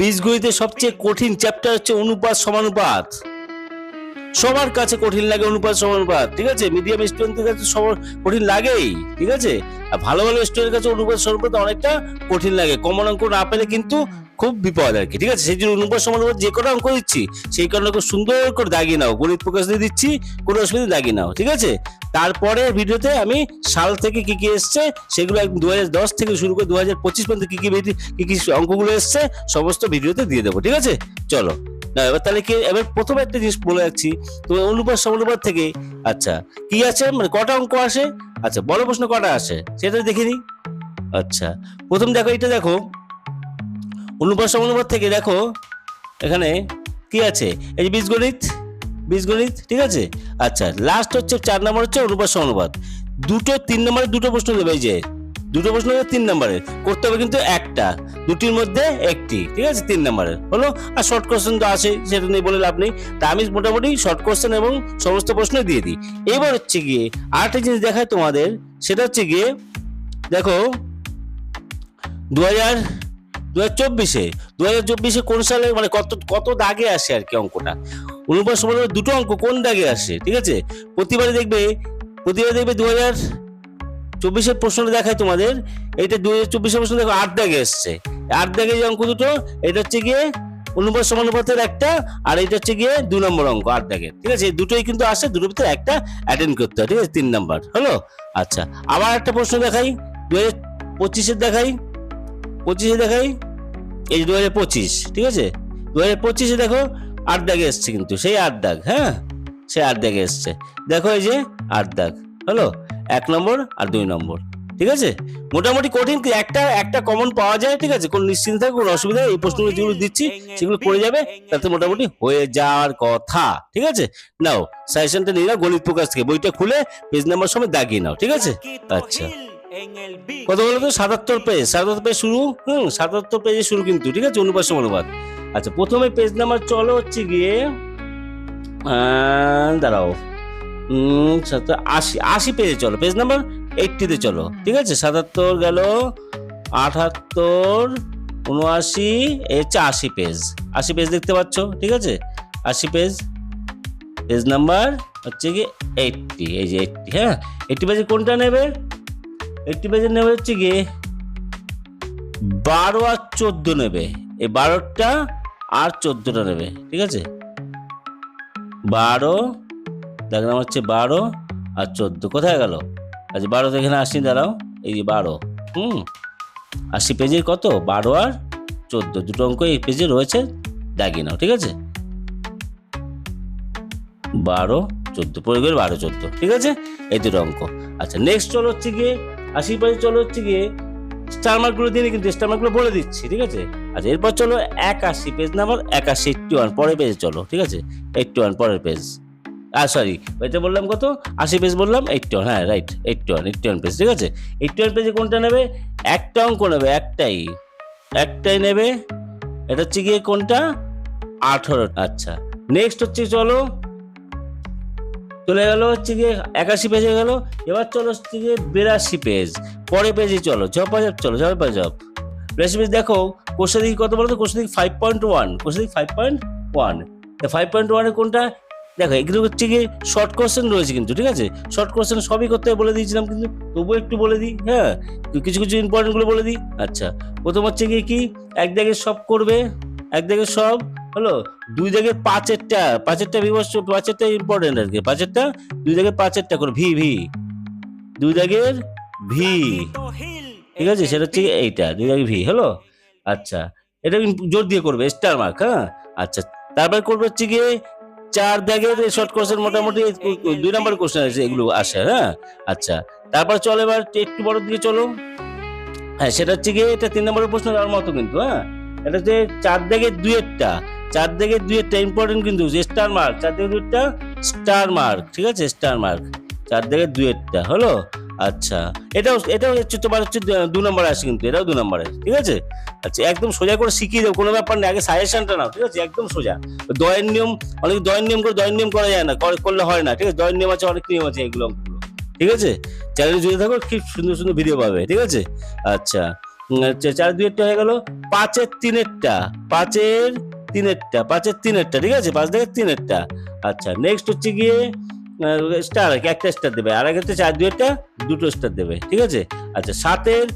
বীজগণিতের সবচেয়ে কঠিন চ্যাপ্টার হচ্ছে অনুপাত সমানুপাত সবার কাছে কঠিন লাগে অনুপাত সমানুপাত ঠিক আছে? মিডিয়াম স্টুডেন্টদের কাছে সবার কঠিন লাগেই, ঠিক আছে? আর ভালো ভালো স্টুডেন্টের কাছে অনুপাত সমানুপাত অনেকটা কঠিন লাগে। কমন অঙ্ক না পেলে কিন্তু খুব বিপদ আর কি, ঠিক আছে? সেই জন্য অনুপাত সমানুপাত যে কটা অঙ্ক দিচ্ছি, সেই কারণে খুব সুন্দর করে দাগিয়ে নাও। গণিত প্রকাশ দিয়ে দিচ্ছি, কোনো অসুবিধা দাগিয়ে নাও, ঠিক আছে? তারপরে ভিডিওতে আমি সাল থেকে কি কি এসছে, সেগুলো দু দশ থেকে শুরু করে দু হাজার পঁচিশ পর্যন্ত কি কি কি কি অঙ্কগুলো এসছে, সমস্ত ভিডিওতে দিয়ে দেবো, ঠিক আছে? চলো। না, এবার তাহলে কি, এবার প্রথম একটা জিনিস বলে যাচ্ছি তোমার অনুপাত সমানুপাত থেকে আচ্ছা কি আছে? মানে কটা অঙ্ক আসে? আচ্ছা বড় প্রশ্ন কটা আসে? সেটা দেখে নিই আচ্ছা প্রথম দেখো এটা দেখো। অনুপাত সমানুপাত থেকে দেখো, এখানে কি আছে? এই যে বীজগণিত বীজগণিত, ঠিক আছে? আচ্ছা লাস্ট হচ্ছে, চার নম্বর হচ্ছে অনুপাত সমানুপাত দুটো, তিন নম্বরে দুটো প্রশ্ন দেবে, এই যে। দুটো প্রশ্ন দেবে তিন নম্বরের। করতে হবে কিন্তু একটা। দুটির মধ্যে একটি, ঠিক আছে? তিন নম্বরের। হলো, আর শর্ট কোশ্চেন তো আছে, সেটা নিয়ে বলে লাভ নেই। তা আমি মোটামুটি শর্ট কোশ্চেন এবং সমস্ত প্রশ্ন দিয়ে দিই। এবার হচ্ছে গিয়ে আরেকটা জিনিস দেখায় তোমাদের। সেটা হচ্ছে গিয়ে, দেখো দু হাজার দু হাজার চব্বিশে দু হাজার চব্বিশে কোন সালে মানে কত কত দাগে আসে আর কি অঙ্কটা? সময় দুটো অঙ্ক কোন দাগে আসে, ঠিক আছে? প্রতিবারে দেখবে প্রতিবারে দেখবে দু হাজার চব্বিশের প্রশ্নটা দেখায় তোমাদের। এইটা দু হাজার চব্বিশের প্রশ্ন দেখো, আট দাগে এসছে। আট দাগে যে অঙ্ক দুটো, এটা হচ্ছে গিয়ে অনুপাত সমানুপাতের একটা, আর এটা হচ্ছে গিয়ে দু নম্বর অঙ্ক, আট দাগের ঠিক আছে? দুটোই কিন্তু আসে, দুটোর ভিতরে একটা অ্যাটেন্ড করতে হয়। ঠিক আছে? তিন নাম্বার, হলো? আচ্ছা আবার একটা প্রশ্ন দেখাই দু হাজার পঁচিশের দেখাই, পঁচিশে দেখাই, এই যে দু হাজার পঁচিশ, ঠিক আছে? দু হাজার পঁচিশে দেখো, আট দাগে এসছে কিন্তু, সেই আট দাগ হ্যাঁ? সেই আট দাগে এসছে। দেখো এই যে, আট দাগ। হলো? এক নম্বর আর দুই নম্বর, ঠিক আছে? মোটামুটি কঠিন একটা একটা কমন পাওয়া যায়, ঠিক আছে? কোন নিশ্চিন্ত থাকে কোনো অসুবিধা। এই প্রশ্নগুলো যেগুলো দিচ্ছি, সেগুলো করে যাবে, তাতে মোটামুটি হয়ে যাওয়ার কথা, ঠিক আছে? নাও সাজেশনটা নিয়ে নাও, গণিত প্রকাশ থেকে, বইটা খুলে পেজ নাম্বার সময় দাগিয়ে নাও, ঠিক আছে? আচ্ছা. কত বলতো? সাতাত্তর পেজ সাতাত্তর পেজ শুরু? হুম, সাতাত্তর পেজে শুরু কিন্তু, ঠিক আছে? অনুপাত সমানুপাত আচ্ছা প্রথমে পেজ নাম্বার চলো হচ্ছে গিয়ে দাঁড়াও। সাতাত্তর, আশি আশি পেজে চলো, পেজ নাম্বার এইটটিতে চলো, ঠিক আছে? সাতাত্তর গেল আঠাত্তর উনআশি, এই হচ্ছে আশি পেজ। আশি পেজ দেখতে পাচ্ছ, ঠিক আছে? আশি পেজ পেজ নাম্বার হচ্ছে কি এইটটি এই যে এইটটি হ্যাঁ? এইটটি পেজে কোনটা নেবে? একটি পেজে নেবে হচ্ছে গিয়ে বারো আর চোদ্দ নেবে। এই বারোটা আর চোদ্দটা নেবে, ঠিক আছে? বারো দেখলাম হচ্ছে বারো আর চোদ্দ। কোথায় গেল? আচ্ছা বারো এখানে আসি দাঁড়াও। এই যে বারো। হুম। আশি পেজের কত? বারো আর চোদ্দ। দুটো অঙ্ক এই পেজে রয়েছে। দাগিয়ে নাও, ঠিক আছে? বারো, চোদ্দ। পরিবের বারো, চোদ্দ। ঠিক আছে? এই দুটো অঙ্ক। আচ্ছা নেক্সট চলো হচ্ছে গিয়ে আশি পেজে চলো হচ্ছে গিয়ে স্টার মার্কগুলো দিয়ে কিন্তু স্টার মার্কগুলো বলে দিচ্ছি, ঠিক আছে? আচ্ছা এরপর চলো একাশি পেজ নাম্বার একাশি এইটটি ওয়ান পরের পেজে চলো, ঠিক আছে? এইট্টি ওয়ান পরের পেজ সরি এটা বললাম কত? আশি পেজ বললাম এইটটি ওয়ান হ্যাঁ right eighty one eighty one page ঠিক আছে? এইটটি ওয়ান পেজে কোনটা নেবে? একটা অঙ্ক নেবে, একটাই। একটাই নেবে, এটা হচ্ছে গিয়ে কোনটা? আঠারো আচ্ছা। নেক্সট হচ্ছে, চলো। চলে গেল হচ্ছে গিয়ে একাশি পেজে গেল। এবার চলো হচ্ছে গিয়ে বিরাশি পেজ পরে পেজে চলো, ঝপা, ঝপ চলো, ঝপা, ঝপ। বিরাশি পেজ দেখো কোষে দিকে কত বলতো? কোষে দিকে ফাইভ পয়েন্ট ওয়ান কোষে দিকে five point one five point ওয়ানে কোনটা? দেখো, এগুলো হচ্ছে গিয়ে শর্ট কোশ্চেন রয়েছে কিন্তু, ঠিক আছে? শর্ট কোশ্চেন সবই করতে বলে দিয়েছিলাম কিন্তু, তবুও একটু বলে দিই হ্যাঁ? কিছু কিছু ইম্পর্টেন্টগুলো বলে দিই আচ্ছা। প্রথম হচ্ছে গিয়ে কি? এক দাগে সব করবে, এক দাগে সব, হলো? দুই দাগে পাঁচেরটা পাঁচেরটা বিবস্ত পাঁচেরটা ইম্পর্টেন্ট আর কি, পাঁচেরটা, দুই দাগে পাঁচেরটা করে, ভি ভি। দুই দাগের ভি। ঠিক আছে? সেটা হচ্ছে. এইটা, দুই দাগে ভি, হলো? আচ্ছা। এটা জোর দিয়ে করবে স্টার মার্ক হ্যাঁ? আচ্ছা। তারপরে করবে হচ্ছে গিয়ে চার দাগের শর্ট কোশ্চেন মোটামুটি দুই নম্বর কোশ্চেন আছে এগুলো আসে হ্যাঁ? আচ্ছা তারপর চলো এবার একটু বড় দিকে চলো। হ্যাঁ সেটা হচ্ছে গিয়ে এটা তিন নম্বরের প্রশ্ন দেওয়ার মতো কিন্তু হ্যাঁ? এটা হচ্ছে চার দাগের দুয়েরটা চার দাগের দুইয়েরটা ইম্পর্টেন্ট কিন্তু স্টার মার্ক চার দাগের দুইটা স্টার মার্ক ঠিক আছে? স্টার মার্ক চার দাগের দুইয়েরটা হলো? আচ্ছা। এটাও এটাও হচ্ছে তোমার হচ্ছে দু- নম্বরে আসে কিন্তু এটাও দু নম্বরে ঠিক আছে? আচ্ছা একদম সোজা করে শিখিয়ে দেবো কোনো ব্যাপার নেই আগে সাজেশনটা নাও ঠিক আছে? একদম সোজা। দয়ের নিয়ম অনেক দয়ের নিয়ম করে দয়ের নিয়ম করা যায় না করলে হয় না ঠিক আছে? দয়ের নিয়ম আছে অনেক নিয়ম আছে এগুলো ঠিক আছে? চ্যানেলে জুড়ে থাকো খুব সুন্দর সুন্দর ভিডিও পাবে ঠিক আছে? আচ্ছা আচ্ছা, চার দুইয়েরটা হয়ে গেল পাঁচের তিনেরটা পাঁচের তিনেরটা পাঁচের তিনেরটা ঠিক আছে? পাঁচ থেকে তিনেরটা। আচ্ছা নেক্সট হচ্ছে গিয়ে স্টার একটা স্টার দেবে। আর একটা চার দুইয়েরটা, দুটো স্টার দেবে। ঠিক আছে? আচ্ছা সাতের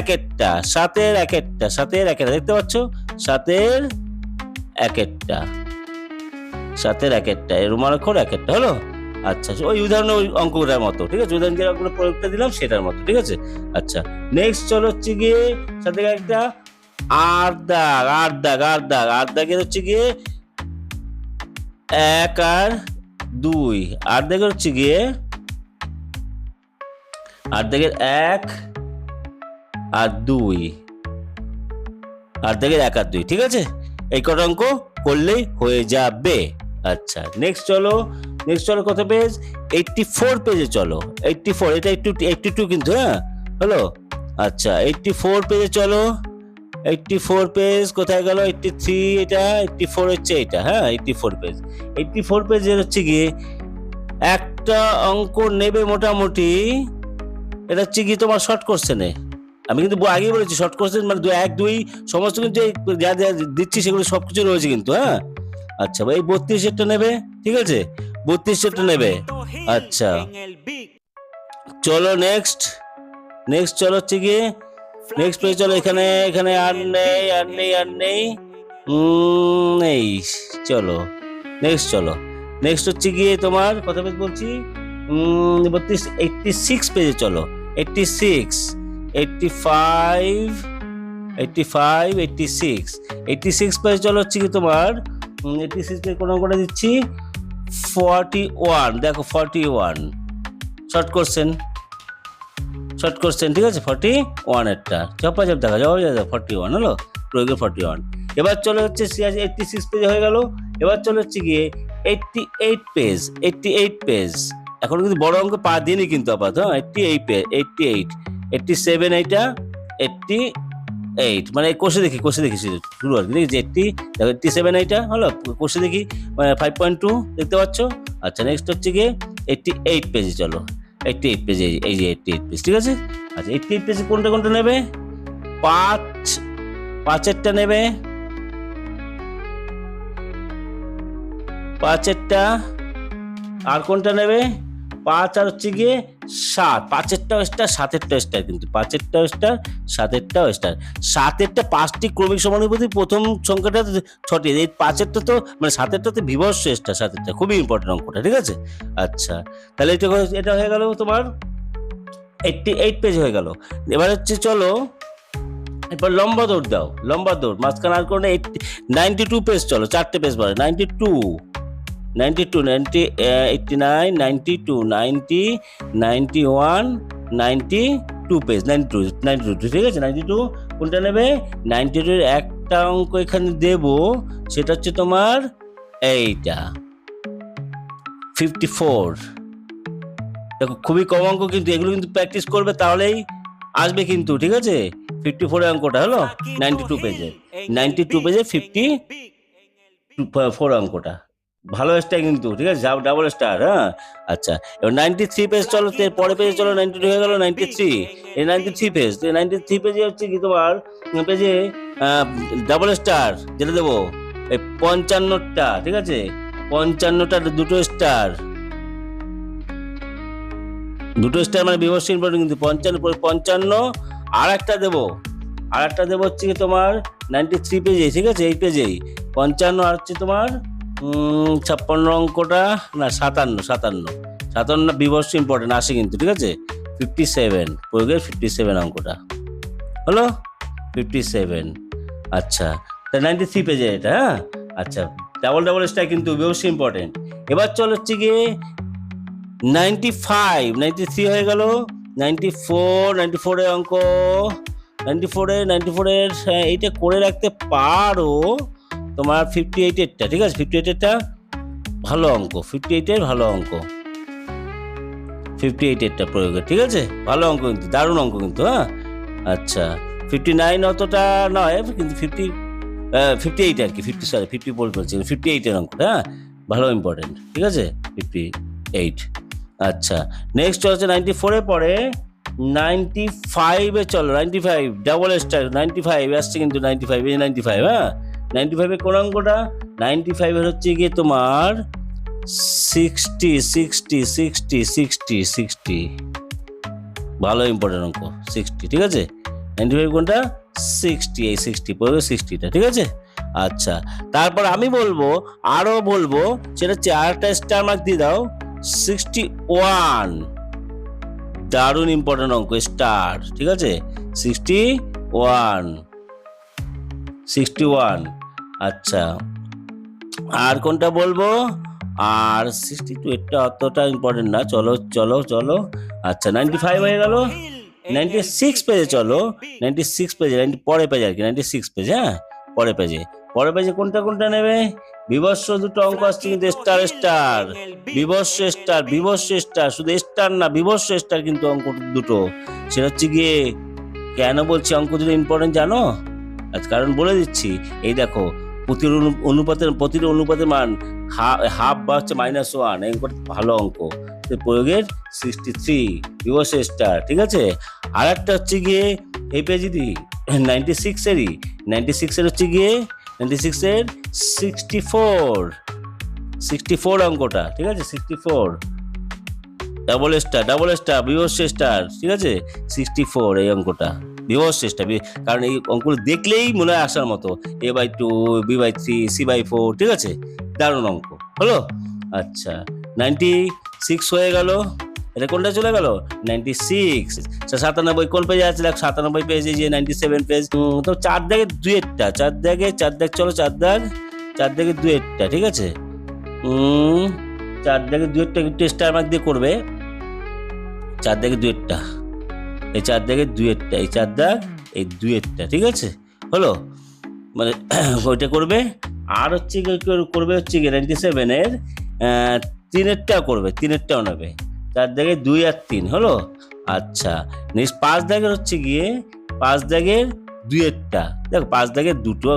এক একটা সাতের এক একটা সাতের এক একটা দেখতে পাচ্ছ? সাতের এক একটা সাতের এক একটা এর রুমাল অক্ষর এক একটা হলো? আচ্ছা ওই উদাহরণ ওই অঙ্কটার মতো, ঠিক আছে? উদাহরণ যে অঙ্কটা প্রয়োগটা দিলাম, সেটার মতো, ঠিক আছে? আচ্ছা নেক্সট চলো হচ্ছে গিয়ে সাথে একটা আর দাগ আর দাগ আর দাগ আর দাগের হচ্ছে গিয়ে এক আর দুই। আর দাগের হচ্ছে গিয়ে আর দাগের এক আর দুই। আর দাগের এক আর দুই, ঠিক আছে? এই কটা অঙ্ক করলেই হয়ে যাবে। আচ্ছা নেক্সট চলো। নেক্সট চলো কত পেজ এইটটি ফোর পেজে চলো। এইটটি ফোর এটা একটু এইটটি টু কিন্তু হ্যাঁ? হলো? আচ্ছা এইটটি ফোর পেজে চলো। এইটটি ফোর পেজ কোথায় গেল? এইটটি থ্রি এটা এইটটি ফোর হচ্ছে এটা হ্যাঁ eighty four page eighty four পেজের হচ্ছে গিয়ে একটা অঙ্ক নেবে মোটামুটি এটা হচ্ছে কি তোমার শর্ট কোশ্চেনে আমি কিন্তু আগেই বলেছি শর্ট কোশ্চেন মানে এক দুই সমস্ত কিন্তু এই যা যা দিচ্ছি সেগুলো সব কিছু রয়েছে কিন্তু হ্যাঁ? আচ্ছা এই বত্রিশেরটা নেবে ঠিক আছে? বত্রিশেরটা নেবে। আচ্ছা। চলো নেক্সট নেক্সট চলো হচ্ছে গিয়ে নেক্সট পেজ চলো এখানে এখানে আর নেই আর নেই আর নেই। নেই, চলো। নেক্সট চলো। নেক্সট হচ্ছে গিয়ে তোমার, কত পেজ বলছি? বত্রিশ এইটটি সিক্স পেজে চলো। Eighty six eighty five eighty five eighty six eighty six পেজে চলো হচ্ছে কি তোমার এইটটি সিক্স পেজ কোনো করে দিচ্ছি? ফর্টি ওয়ান দেখো forty one short question short question ঠিক আছে? ফর্টি ওয়ানেরটা চপা চপ দেখা যাবে ফর্টি ওয়ান হলো? প্রয়োগের ফর্টি ওয়ান এবার চলে হচ্ছে এইটটি সিক্স পেজ হয়ে গেল। এবার চলে হচ্ছে গিয়ে eighty eight page eighty eight page এখন কিন্তু বড় অঙ্ক পা দিনই কিন্তু আপাতত হ্যাঁ? Eighty eight page eighty eight eighty seven এইটা এইটটি এইট মানে কোষে দেখি কোষে দেখি শুরু আর কি। দেখি এইটটি দেখো এইটটি সেভেন এইটা, হলো? কোষে দেখি মানে ফাইভ পয়েন্ট টু দেখতে পাচ্ছ? আচ্ছা নেক্সট হচ্ছে গিয়ে এইটটি এইট পেজে চলো। এইটটি এইট পেজ এই যে এইটটি এইট পেজ ঠিক আছে? আচ্ছা এইটটি এইট পেজে কোনটা কোনটা নেবে? পাঁচ, পাঁচেরটা নেবে। পাঁচেরটা, আর কোনটা নেবে? পাঁচ আর হচ্ছে গিয়ে সাত। পাঁচেরটাও স্টার সাতেরটাও স্টার কিন্তু। পাঁচেরটাও স্টার সাতেরটাও স্টার সাতেরটা পাঁচটি ক্রমিক সমানুপাতি প্রথম সংখ্যাটা ছটি। এই পাঁচেরটা তো মানে সাতেরটা তো বিভৎস স্টার সাতেরটা খুবই ইম্পর্টেন্ট অঙ্কটা, ঠিক আছে? আচ্ছা তাহলে এটা এটা হয়ে গেল তোমার এইটটি এইট পেজ হয়ে গেল। এবার হচ্ছে চলো এরপর লম্বা দৌড় দাও। লম্বা দৌড়, মাঝখানে আর কোনো এইট নাইনটি টু পেজ চলো, চারটে পেজ বলে ninety two ninety two ninety eighty nine ninety two ninety ninety one ninety two page ninety two ninety two ঠিক আছে? নাইনটি টু কোনটা নেবে? নাইনটি টুর একটা অঙ্ক এখানে দেব সেটা হচ্ছে তোমার এইটা ফিফটি ফোর দেখো খুবই কম অঙ্ক কিন্তু এগুলো কিন্তু প্র্যাকটিস করবে তাহলেই আসবে কিন্তু ঠিক আছে? ফিফটি ফোর অঙ্কটা হলো? নাইনটি টু পেজে 92 Big, পেজে en 50 el Big, en el Big. Four অঙ্কটা। ভালো স্টার কিন্তু, ঠিক আছে? ডাবল স্টার হ্যাঁ? আচ্ছা এবার নাইনটি থ্রি পেজ চলো পরে পেজে চলো নাইনটি টু হয়ে গেল নাইনটি থ্রি এই ninety three page ninety three পেজে হচ্ছে কি তোমার পেজে ডাবল স্টার যেটা দেবো, এই পঞ্চান্নটা, ঠিক আছে? পঞ্চান্নটা দুটো স্টার দুটো স্টার মানে বিভৎস ইম্পর্টেন্ট কিন্তু, পঞ্চান্ন পঞ্চান্ন আর একটা দেবো। আর একটা দেবো হচ্ছে তোমার নাইনটি থ্রি পেজে ঠিক আছে? এই পেজেই পঞ্চান্ন আর হচ্ছে তোমার ছাপ্পান্ন অঙ্কটা, না, সাতান্ন সাতান্ন। সাতান্ন বিভৎস ইম্পর্টেন্ট আসে কিন্তু, ঠিক আছে? ফিফটি সেভেন প্রয়োগের ফিফটি সেভেন অঙ্কটা। হলো? ফিফটি সেভেন আচ্ছা তা নাইনটি থ্রি পেজে এটা হ্যাঁ? আচ্ছা ডাবল ডাবল স্টার কিন্তু বিভৎস ইম্পর্টেন্ট এবার চল হচ্ছে গিয়ে নাইনটি ফাইভ নাইনটি থ্রি হয়ে গেল নাইনটি ফোর নাইনটি ফোরের অঙ্ক নাইনটি ফোরে নাইনটি ফোরের এইটা করে রাখতে পারো। তোমার ফিফটি এইটেরটা ঠিক আছে? ফিফটি এইটেরটা ভালো অঙ্ক ফিফটি এইটের ভালো অঙ্ক। ফিফটি এইটেরটা প্রয়োগে, ঠিক আছে? ভালো অঙ্ক কিন্তু, দারুণ অঙ্ক কিন্তু হ্যাঁ? আচ্ছা ফিফটি নাইন অতটা নয়, কিন্তু ফিফটি ফিফটি এইট আর কি ফিফটি সরি ফিফটি ফোর বলছি ফিফটি এইটের অঙ্কটা হ্যাঁ? ভালো ইম্পর্টেন্ট ঠিক আছে? ফিফটি এইট আচ্ছা নেক্সট হচ্ছে নাইনটি ফোরে পরে নাইনটি ফাইভে চলো ninety five double star ninety five আসছে কিন্তু নাইনটি ফাইভ এই নাইনটি ফাইভ হ্যাঁ? নাইনটি ফাইভের কোন অঙ্কটা? নাইনটি ফাইভের হচ্ছে গিয়ে তোমার sixty sixty sixty sixty sixty ভালো ইম্পর্টেন্ট অঙ্ক সিক্সটি ঠিক আছে? নাইনটি ফাইভ কোনটা? সিক্সটি এই সিক্সটি পড়বে সিক্সটিটা ঠিক আছে? আচ্ছা তারপর আমি বলব আরও বলব, সেটা চারটা স্টার মার্ক দিয়ে দাও সিক্সটি ওয়ান দারুণ ইম্পর্টেন্ট অঙ্ক স্টার ঠিক আছে? সিক্সটি ওয়ান সিক্সটি ওয়ান আচ্ছা। আর কোনটা বলব? আর সিক্সটি টু এটা অতটা ইম্পর্টেন্ট না। চলো চলো চলো। আচ্ছা নাইনটি ফাইভ হয়ে গেল। নাইনটি সিক্স পেজে চলো। নাইনটি সিক্স পেজে নাইনটি পরে পেজে আর কি নাইনটি সিক্স পেজ হ্যাঁ পরে পেজে পরে পেজে কোনটা কোনটা নেবে? বিবস্ব দুটো অঙ্ক আসছে কিন্তু স্টার স্টার বিবস্ব স্টার বিবস্ব স্টার শুধু স্টার না বিবস্ব স্টার কিন্তু অঙ্ক দুটো। সেটা হচ্ছে গিয়ে, কেন বলছি অঙ্ক দুটো ইম্পর্টেন্ট জানো? আজ কারণ বলে দিচ্ছি। এই দেখো প্রতির অনু- অনুপাতের প্রতিটি অনুপাতের মান হাফ বা হচ্ছে মাইনাস ওয়ান এই অঙ্কটা ভালো অঙ্ক। প্রয়োগের সিক্সটি থ্রি স্টার ঠিক আছে? আর একটা হচ্ছে গিয়ে, এই পেজে দি নাইনটি সিক্সেরই নাইনটি সিক্সের হচ্ছে গিয়ে নাইনটি সিক্সের সিক্সটি ফোর সিক্সটি ফোর অঙ্কটা, ঠিক আছে? Sixty four double star double star বিভস্য star ঠিক আছে? সিক্সটি ফোর এই অঙ্কটা। বিভস্য স্টার কারণ এই অঙ্কগুলো দেখলেই মনে হয় আসার মতো। A by two, B by three, C by four, ঠিক আছে? দারুণ অঙ্ক। হলো? আচ্ছা নাইনটি সিক্স হয়ে গেল। এটা কোনটা চলে গেল? Ninety six. সাতানব্বই কোন পেজে আছে? দেখ, সাতানব্বই পেজে যে নাইনটি সেভেন পেজ তো চার দাগে দুয়েরটা, চার দাগে, চার দাগ, চলো চার দাগ, চার দাগে দুয়েরটা, ঠিক আছে? চার দাগে দুয়েরটা একটু স্টার মার্ক দিয়ে করবে? চার দাগে দুয়েরটা। এই চার দাগে দুয়েরটা, এই চার দাগ এই দুয়েরটা, ঠিক আছে? হলো? মানে ওইটা করবে, আর হচ্ছে করবে, হচ্ছে গিয়ে নাইনটি সেভেনের তিনেরটাও করবে, তিনেরটাও নেবে। চার দাগে দুই আর তিন, হলো? আচ্ছা নেক্সট পাঁচ দাগের হচ্ছে গিয়ে পাঁচ দাগের দুয়েরটা। দেখো পাঁচ দাগের দুটো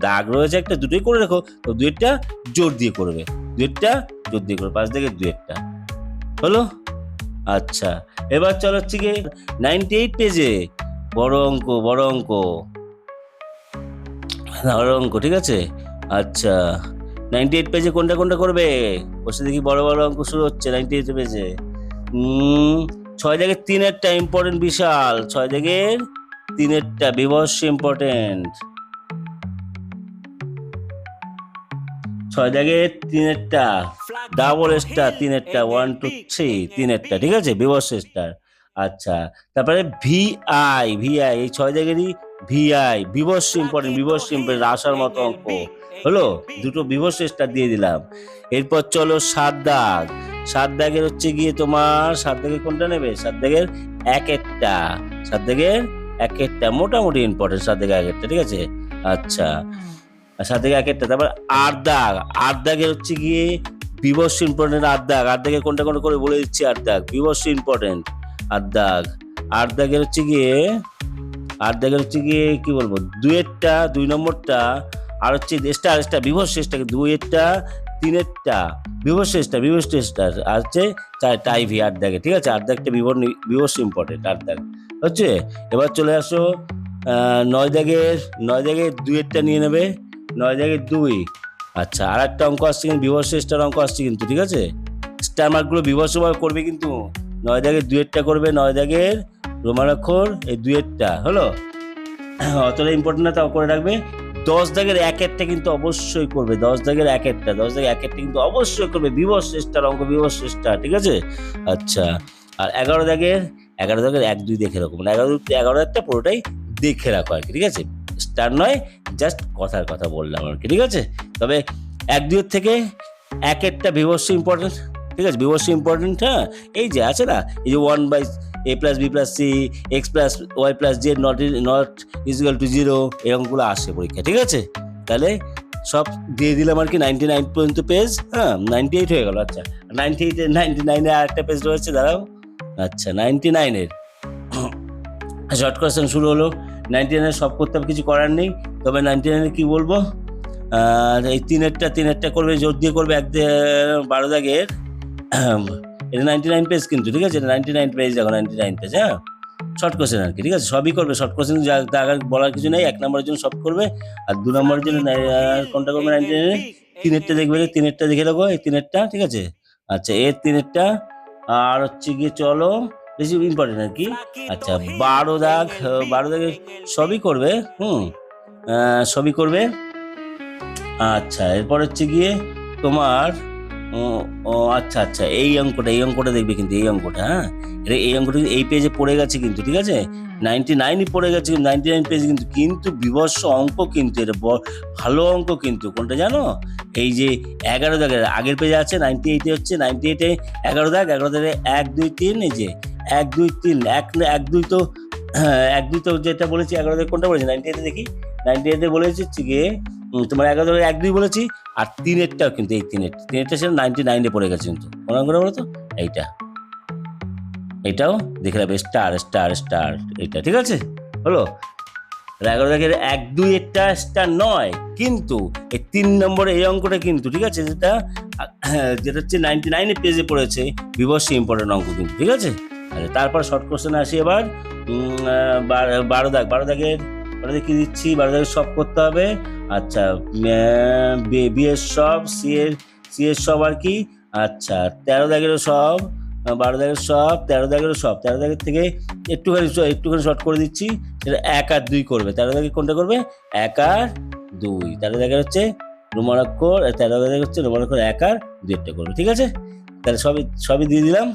দাগ রয়েছে একটা, দুটোই করে রাখো, তো দুয়েরটা জোর দিয়ে করবে। দুয়েরটা জোর দিয়ে করবে পাঁচ দাগের দুয়েরটা। হলো? আচ্ছা এবার চলো হচ্ছে গিয়ে নাইনটি এইট পেজে বড় অঙ্ক বড় অঙ্ক। বড় অঙ্ক, ঠিক আছে? আচ্ছা নাইনটি এইট পেজে কোনটা কোনটা করবে? বসে দেখি বড় বড় অঙ্ক শুরু হচ্ছে নাইনটি এইট পেজে ছয় দাগের তিনেরটা ইম্পর্টেন্ট বিশাল। ছয় দাগের তিনেরটা বিবস ইম্পর্টেন্ট ছয় দাগের তিনেরটা ডাবল স্টার তিনেরটা ওয়ান টু থ্রি তিনেরটা ঠিক আছে? বিবস স্টার আচ্ছা তারপরে ভিআই ভিআই এই ছয় জায়গারই ভিআই বিবস ইম্পর্টেন্ট বিবস ইম্পর্টেন্ট আসার মতো অঙ্ক। হলো? দুটো বিবস স্টার দিয়ে দিলাম। এরপর চলো সাত দাগ। সাত দাগের হচ্ছে গিয়ে তোমার, সাত দাগের কোনটা নেবে? সাত দাগের এক একটা। সাত দাগের এক একটা, মোটামুটি ইম্পর্টেন্ট সাত দাগের এক একটা, ঠিক আছে? আচ্ছা। সাত দাগের এক একটা, তারপর আট দাগ। আট দাগের হচ্ছে গিয়ে বিবস ইম্পর্টেন্ট আট দাগ আট দাগের কোনটা কোনটা করে বলে দিচ্ছি আট দাগ বিবস ইম্পর্টেন্ট আট দাগ আট দাগের হচ্ছে গিয়ে আট দাগের হচ্ছে গিয়ে কি বলব দুয়েরটা দুই নম্বরটা, আর হচ্ছে স্টার স্টার বিভস শেষটা দুইয়েরটা, তিনেরটা বিভস শেষটা বিভস শেষটা আর হচ্ছে চারটা আইভি আট দাগে ঠিক আছে? আট দাগটা বিভর বিভস ইম্পর্টেন্ট আট দাগ হচ্ছে এবার চলে আসো নয় দাগের নয় দাগের দুইয়েরটা নিয়ে নেবে, নয় দাগের দুই আচ্ছা আর একটা অঙ্ক আসছে কিন্তু বিভস শেষটার অঙ্ক আসছে কিন্তু, ঠিক আছে? স্টার মার্কগুলো বিভৎসভাবে করবে কিন্তু, নয় দাগের দুয়েরটা করবে, নয় দাগের রোমানাক্ষর এই দুয়েরটা হলো? অতটা ইম্পর্টেন্ট না, তাও করে রাখবে। দশ দাগের এক একটা কিন্তু অবশ্যই করবে, দশ দাগের এক একটা, দশ দাগের এক একটা কিন্তু অবশ্যই করবে বিবস চেষ্টার অঙ্ক বিবস চেষ্টা ঠিক আছে? আচ্ছা আর এগারো দাগের এগারো দাগের এক দুই দেখে রাখো মানে এগারো এগারো একটা পুরোটাই দেখে রাখো আর কি, ঠিক আছে? স্টার নয় জাস্ট কথার কথা বললাম আর কি, ঠিক আছে? তবে এক দুইয়ের থেকে এক একটা বিবস্য ইম্পর্টেন্ট ঠিক আছে? বিবস্য ইম্পর্টেন্ট হ্যাঁ? এই যে আছে না, এই যে one by A plus B plus C X plus Y plus Z not not equal to zero এরকমগুলো আসে পরীক্ষা ঠিক আছে? তাহলে সব দিয়ে দিলাম আর কি নাইনটি নাইন পর্যন্ত পেজ হ্যাঁ? নাইনটি এইট হয়ে গেল আচ্ছা। নাইনটি এইট নাইনটি নাইনে আর একটা পেজ রয়েছে, দাঁড়াও। আচ্ছা নাইনটি নাইনের শর্ট কোয়েশ্চেন শুরু হলো। নাইনটি নাইনে সব করতে হবে, কিছু করার নেই। তবে নাইনটি নাইনে কী বলব? আর এই তিনেরটা তিনেরটা করবে, জোর দিয়ে করবে এক বারো দাগের। এটা নাইনটি নাইন পেজ কিন্তু, ঠিক আছে? নাইনটি নাইন পেজ দেখো নাইনটি নাইন পেজ হ্যাঁ? শর্ট কোশ্চেন আর কি, ঠিক আছে? সবই করবে শর্ট কোশ্চেন যা তার বলার কিছু নেই, এক নম্বরের জন্য সব করবে, আর দু নম্বরের জন্য কোনটা করবে নাইনটি নাইন তিনেরটা দেখবে তিনেরটা দেখে রাখো, এই তিনেরটা, ঠিক আছে? আচ্ছা এর তিনেরটা, আর হচ্ছে গিয়ে চলো বেশি ইম্পর্টেন্ট আর কি? আচ্ছা বারো দাগ বারো দাগের সবই করবে? হুম সবই করবে? আচ্ছা এরপর হচ্ছে গিয়ে তোমার ও আচ্ছা আচ্ছা এই অঙ্কটা এই অঙ্কটা দেখবে কিন্তু এই অঙ্কটা হ্যাঁ? এটা এই অঙ্কটা কিন্তু এই পেজে পড়ে গেছে কিন্তু ঠিক আছে? নাইনটি নাইনই পড়ে গেছে কিন্তু নাইনটি নাইন পেজ কিন্তু কিন্তু বিভৎস অঙ্ক কিন্তু এটা ভালো অঙ্ক কিন্তু কোনটা জানো? এই যে এগারো দাগের আগের পেজে আছে নাইনটি এইটে হচ্ছে নাইনটি এইটে এগারো দাগ এগারো দাগে এক দুই তিন এই যে এক দুই তিন এক এক দুই তো হ্যাঁ, এক দুই তো যেটা বলেছি এগারো দাগে কোনটা বলেছি? নাইনটি এইটে দেখি। নাইনটি এইটে বলেছি গিয়ে তোমার এগারো এক দুই বলেছি আর তিনেরটাও কিন্তু এই তিনের তিনেরটা সেটা নাইনটি নাইনে পড়ে গেছে কিন্তু। মনে করে বলো তো? এইটা। এইটাও দেখে রাখবে স্টার স্টার স্টার এইটা ঠিক আছে? হলো এগারো দেখে এক দুই একটা স্টার নয় কিন্তু এই তিন নম্বরে এই অঙ্কটা কিন্তু ঠিক আছে? যেটা আহ, যেটা হচ্ছে নাইনটি নাইনে পেজে পড়েছে বিবর্ষ ইম্পর্টেন্ট অঙ্ক কিন্তু ঠিক আছে? আচ্ছা তারপর শর্ট কোশ্চেন আসি এবার। বার- দাগ, বারো দাগের বারো দাগ কি দিচ্ছি? বারো দাগের সব করতে হবে। আচ্ছা বি এর সব, সি এর সি এর সব আর কি? আচ্ছা তেরো দাগেরও সব, বারো দাগের সব, তেরো দাগেরও সব, তেরো দাগের থেকে একটুখানি একটুখানি শর্ট করে দিচ্ছি। সেটা এক আর দুই করবে। তেরো দাগে কোনটা করবে? এক আর দুই। তেরো দাগের হচ্ছে রোমান অক্ষর তেরো দাগের হচ্ছে রোমান অক্ষর এক আর দুইটা করবে। ঠিক আছে? তাহলে সবই সবই দিয়ে দিলাম।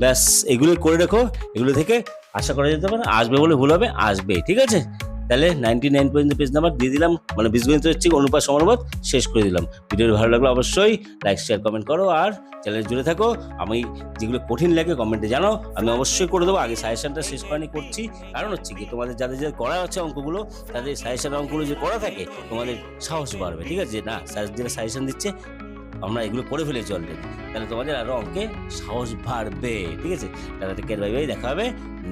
ব্যাস, এগুলো করে রেখো, এগুলো থেকে আশা করা যেতে পারে আসবে বলে ভুল হবে, আসবে, ঠিক আছে? তাহলে নাইনটি নাইন পর্যন্ত পেজ নাম্বার দিয়ে দিলাম মানে বীজগণিত হচ্ছে অনুপাত সমানুপাত, শেষ করে দিলাম। ভিডিও ভালো লাগল অবশ্যই লাইক শেয়ার কমেন্ট করো আর চ্যানেল জুড়ে থাকো। আমি যেগুলো কঠিন লাগে কমেন্টে জানাও, আমি অবশ্যই করে দেবো, আগে সাজেশনটা শেষ করানি করছি। কারণ হচ্ছে কি, তোমাদের যাদের যাদের করা আছে অঙ্কগুলো, তাদের সাজেশন অঙ্কগুলো যে করা থাকে, তোমাদের সাহস বাড়বে, ঠিক আছে? না স্যার যেটা সাজেশন দিচ্ছে আমরা এগুলো করে ফেলেছি অলরেডি তাহলে তোমাদের আরও অঙ্কে সাহস বাড়বে, ঠিক আছে? টেকের বাই বাই দেখা হবে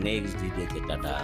নেক্সট ভিডিওতে টাটা।